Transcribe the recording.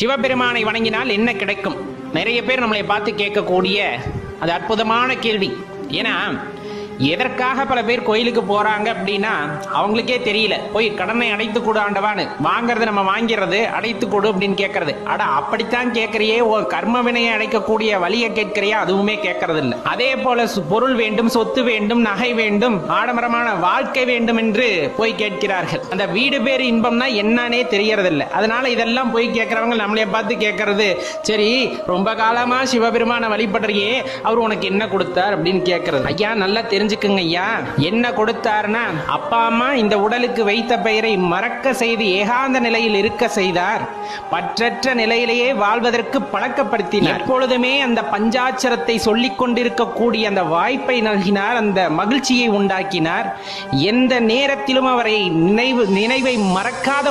சிவபெருமானை வணங்கினால் என்ன கிடைக்கும்? நிறைய பேர் நம்மளை பார்த்து கேட்கக்கூடிய அது அற்புதமான கேள்வி. ஏன்னா எதற்காக பல பேர் கோயிலுக்கு போறாங்க அப்படின்னா அவங்களுக்கே தெரியல. போய் கடனை அடைத்து கொடு ஆண்டவான்னு. வாங்குறது நம்ம வாங்கிறது அடைத்து கொடு அப்படின்னு கேட்கறது. அட அப்படித்தான் கேட்கறியே உன் கர்ம வினையை அடைக்கக்கூடிய வழியை கேட்கிறியா? அதுவுமே கேட்கறது இல்லை அதே போல பொருள் வேண்டும் சொத்து வேண்டும் நகை வேண்டும் ஆடம்பரமான வாழ்க்கை வேண்டும் என்று போய் கேட்கிறார்கள். அந்த வீடு பேர் இன்பம்னா என்னன்னே தெரியறதில்ல. அதனால இதெல்லாம் போய் கேட்கறவங்க நம்மளே பார்த்து கேட்கறது சரி ரொம்ப காலமா சிவபெருமான வழிபடுறியே அவர் உனக்கு என்ன கொடுத்தார் அப்படின்னு கேட்கறது. ஐயா நல்லா தெரிஞ்சுக்குங்க ஐயா. என்ன கொடுத்தாருன்னா அப்பா அம்மா இந்த உடலுக்கு வைத்த பெயரை மறக்க செய்து ஏகாந்த நிலையில் இருக்க செய்தார். பற்றற்ற நிலையிலேயே வாழ்வதற்கு பழக்கப்படுத்தினார். எப்பொழுதுமே அந்த பஞ்சாட்சரத்தை சொல்லிக் கொண்டிருக்கக்கூடிய அந்த வாய்ப்பை நல்கினார் அந்த மகிழ்ச்சியை உண்டாக்கினார். எந்த நேரத்திலும் அவரை நினைவு நினைவை மறக்காத